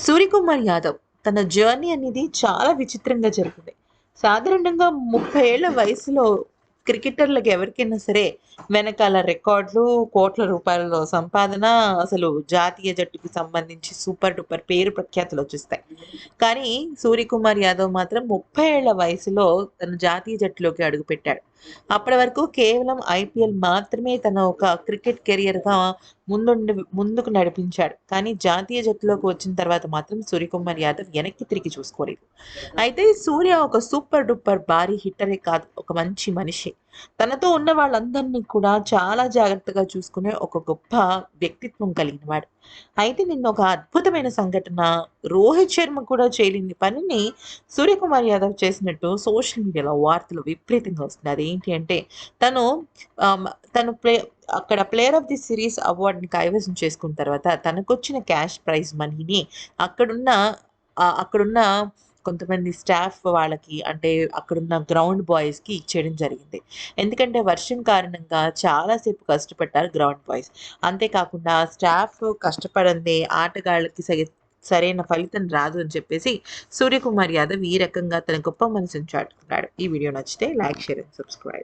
సూర్యకుమార్ యాదవ్ తన జర్నీ అనేది చాలా విచిత్రంగా జరిగింది. సాధారణంగా ముప్పై ఏళ్ళ వయసులో క్రికెటర్లకు ఎవరికైనా సరే వెనకాల రికార్డులు కోట్ల రూపాయల సంపాదన అసలు జాతీయ జట్టుకు సంబంధించి సూపర్ డూపర్ పేరు ప్రఖ్యాతులు వచ్చేస్తాయి. కానీ సూర్యకుమార్ యాదవ్ మాత్రం ముప్పై ఏళ్ళ వయసులో తన జాతీయ జట్టులోకి అడుగుపెట్టాడు. అప్పటి వరకు కేవలం ఐపీఎల్ మాత్రమే తన ఒక క్రికెట్ కెరియర్గా ముందుండి ముందుకు నడిపించాడు. కానీ జాతీయ జట్టులోకి వచ్చిన తర్వాత మాత్రం సూర్యకుమార్ యాదవ్ వెనక్కి తిరిగి చూసుకోలేదు. అయితే సూర్య ఒక సూపర్ డూపర్ భారీ హిట్టరే కాదు ఒక మంచి మనిషి. తనతో ఉన్న వాళ్ళందరినీ కూడా చాలా జాగ్రత్తగా చూసుకునే ఒక గొప్ప వ్యక్తిత్వం కలిగిన వాడు. అయితే నిన్న ఒక అద్భుతమైన సంఘటన రోహిత్ శర్మ కూడా చేయలేని పనిని సూర్యకుమార్ యాదవ్ చేసినట్టు సోషల్ మీడియాలో వార్తలు విపరీతంగా వస్తుంది అదేంటి అంటే తను తను ప్లే అక్కడ ప్లేయర్ ఆఫ్ ది సిరీస్ అవార్డుని కైవసం చేసుకున్న తర్వాత తనకొచ్చిన క్యాష్ ప్రైజ్ మనీని అక్కడున్న అక్కడున్న కొంతమంది స్టాఫ్ వాళ్ళకి అంటే అక్కడున్న గ్రౌండ్ బాయ్స్కి ఇచ్చేయడం జరిగింది. ఎందుకంటే వర్షం కారణంగా చాలాసేపు కష్టపడ్డారు గ్రౌండ్ బాయ్స్. అంతేకాకుండా స్టాఫ్ కష్టపడందే ఆటగాళ్ళకి సరి సరైన ఫలితం రాదు అని చెప్పేసి సూర్యకుమార్ యాదవ్ ఈ రకంగా తన గొప్ప మనసును చాటుకున్నాడు. ఈ వీడియో నచ్చితే లైక్ షేర్ అండ్ సబ్స్క్రైబ్.